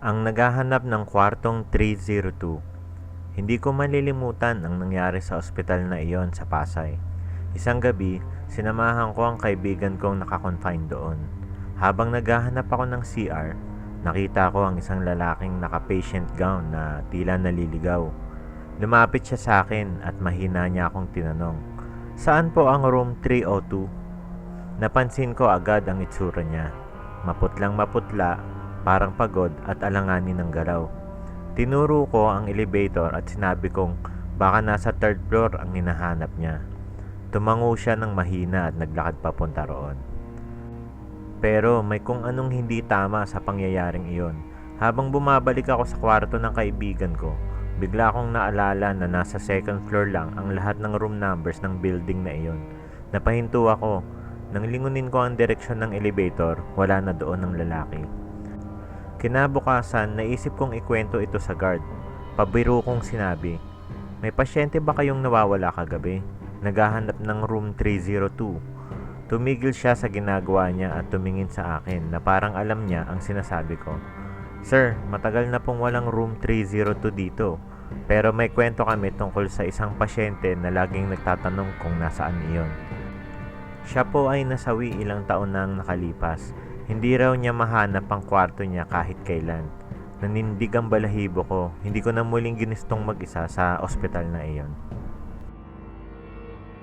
Ang naghahanap ng kwartong 302. Hindi ko malilimutan ang nangyari sa ospital na iyon sa Pasay. Isang gabi, sinamahan ko ang kaibigan kong nakakonfine doon. Habang naghahanap ako ng CR, nakita ko ang isang lalaking naka-patient gown na tila naliligaw. Lumapit siya sa akin at mahina niya akong tinanong, Saan po ang room 302? Napansin ko agad ang itsura niya. Maputlang maputla, parang pagod at alanganin ng galaw. Tinuro ko ang elevator at sinabi kong baka nasa third floor ang hinahanap niya. Tumango siya ng mahina at naglakad papunta roon. Pero may kung anong hindi tama sa pangyayaring iyon. Habang bumabalik ako sa kwarto ng kaibigan ko, bigla akong naalala na nasa second floor lang ang lahat ng room numbers ng building na iyon. Napahinto ako. Nang lingunin ko ang direksyon ng elevator, wala na doon ang lalaki. Kinabukasan, naisip kong ikwento ito sa guard. Pabiro kong sinabi, May pasyente ba kayong nawawala kagabi? Naghahanap ng room 302. Tumigil siya sa ginagawa niya at tumingin sa akin na parang alam niya ang sinasabi ko. Sir, matagal na pong walang room 302 dito. Pero may kwento kami tungkol sa isang pasyente na laging nagtatanong kung nasaan iyon. Siya po ay nasawi ilang taon nang nakalipas. Hindi raw niya mahanap ang kwarto niya kahit kailan. Nanindig ang balahibo ko. Hindi ko na muling ginistong mag-isa sa ospital na iyon.